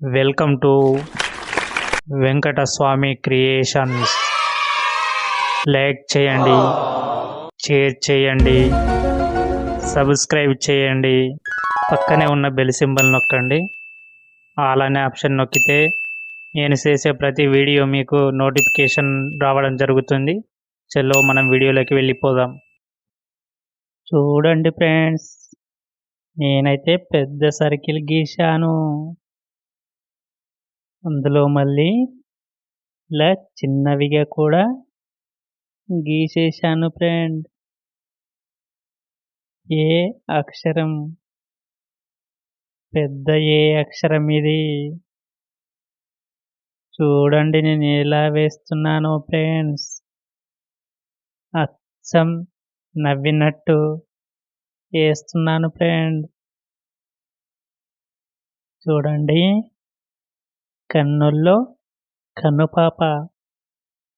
Welcome to Venkataswamy Creations. Like చేయండి share చేయండి subscribe చేయండి. పక్కనే ఉన్న బెల్ సింబల్ నొక్కండి. అలానే ఆప్షన్ నొక్కితే నేను చేసే ప్రతి వీడియో మీకు నోటిఫికేషన్ రావడం జరుగుతుంది. చలో మనం వీడియోలోకి వెళ్ళిపోదాం. చూడండి ఫ్రెండ్స్ నేనైతే పెద్ద సర్కిల్ గీశాను. అందులో మళ్ళీ ఇలా చిన్నవిగా కూడా గీసేశాను ఫ్రెండ్. ఏ అక్షరం? పెద్ద ఏ అక్షరం ఇది? చూడండి నేను ఎలా వేస్తున్నాను ఫ్రెండ్స్. అచ్చం నవ్వినట్టు వేస్తున్నాను ఫ్రెండ్. చూడండి. కన్నుల్లో కనుపాప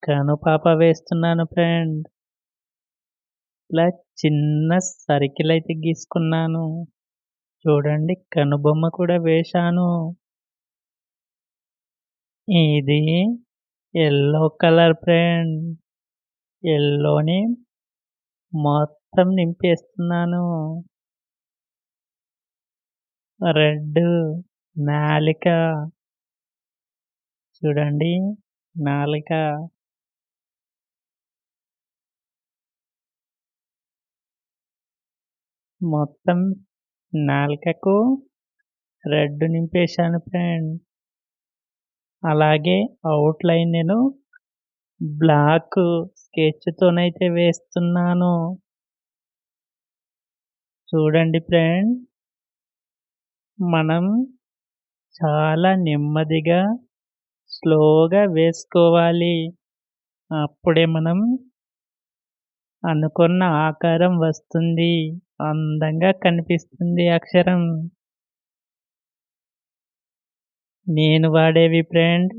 కనుపాప వేస్తున్నాను ఫ్రెండ్ ఇలా చిన్న సర్కిల్ అయితే గీసుకున్నాను. చూడండి కనుబొమ్మ కూడా వేశాను. ఇది ఎల్లో కలర్ ఫ్రెండ్ ఎల్లోని మొత్తం నింపేస్తున్నాను. రెడ్ నాలిక చూడండి. నాలిక మొత్తం నాలుకకు రెడ్ నింపేశాను ఫ్రెండ్. అలాగే అవుట్లైన్ నేను బ్లాక్ స్కెచ్తోనైతే వేస్తున్నాను. చూడండి ఫ్రెండ్. మనం చాలా నెమ్మదిగా స్లోగా వేసుకోవాలి. అప్పుడే మనం అనుకున్న ఆకారం వస్తుంది. అందంగా కనిపిస్తుంది అక్షరం. నేను వాడేవి friend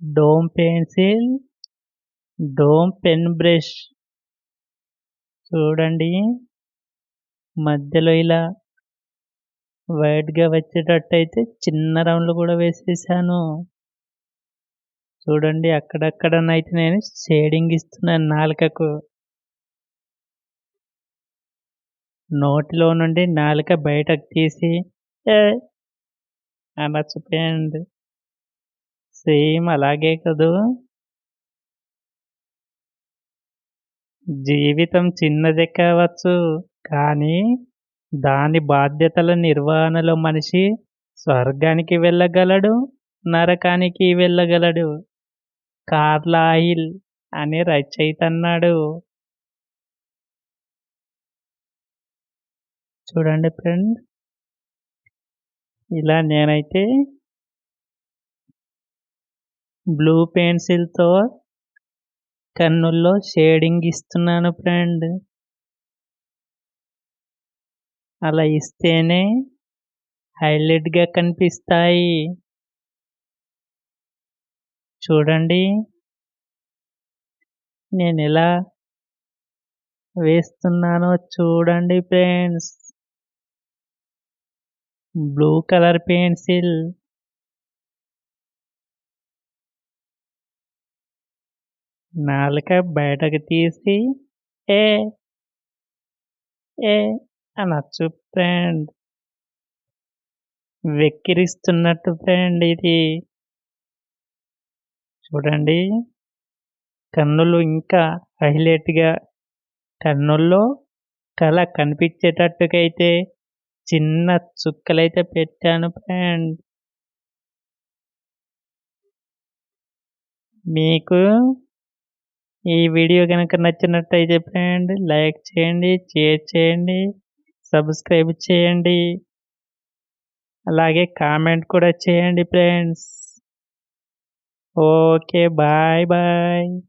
Doms pencil Doms pen brush. చూడండి. మధ్యలో ఇలా వైట్గా వచ్చేటట్టయితే చిన్న రౌండ్లు కూడా వేసేసాను. చూడండి అక్కడక్కడనైతే నేను షేడింగ్ ఇస్తున్నాను నాలుకకు. నోటిలో నుండి నాలుక బయటకు తీసి అనొచ్చు ఫ్రెండ్ సేమ్ అలాగే కదూ. జీవితం చిన్నదే కావచ్చు కానీ దాని బాధ్యతల నిర్వహణలో మనిషి స్వర్గానికి వెళ్ళగలడు నరకానికి వెళ్ళగలడు. కార్లాయిల్ అని రచయిత అన్నాడు చూడండి ఫ్రెండ్. ఇలా నేనైతే బ్లూ పెన్సిల్తో కన్నుల్లో షేడింగ్ ఇస్తున్నాను ఫ్రెండ్. అలా ఇస్తేనే హైలైట్గా కనిపిస్తాయి. చూడండి. నేను ఎలా వేస్తున్నానో చూడండి ఫ్రెండ్స్. Blue colour pencil. నాలుక బయటకు తీసి ఏ ఏ అనొచ్చు ఫ్రెండ్. వెక్కిరిస్తున్నట్టు ఫ్రెండ్ ఇది. చూడండి. కన్నులు ఇంకా హైలైట్గా కన్నుల్లో కళ కనిపించేటట్టుకైతే చిన్న చుక్కలైతే పెట్టాను ఫ్రెండ్. మీకు ఈ వీడియో కనుక నచ్చినట్టయితే ఫ్రెండ్ లైక్ చేయండి షేర్ చేయండి సబ్స్క్రైబ్ చేయండి. అలాగే కామెంట్ కూడా చేయండి friends. Oke, okay, bye bye.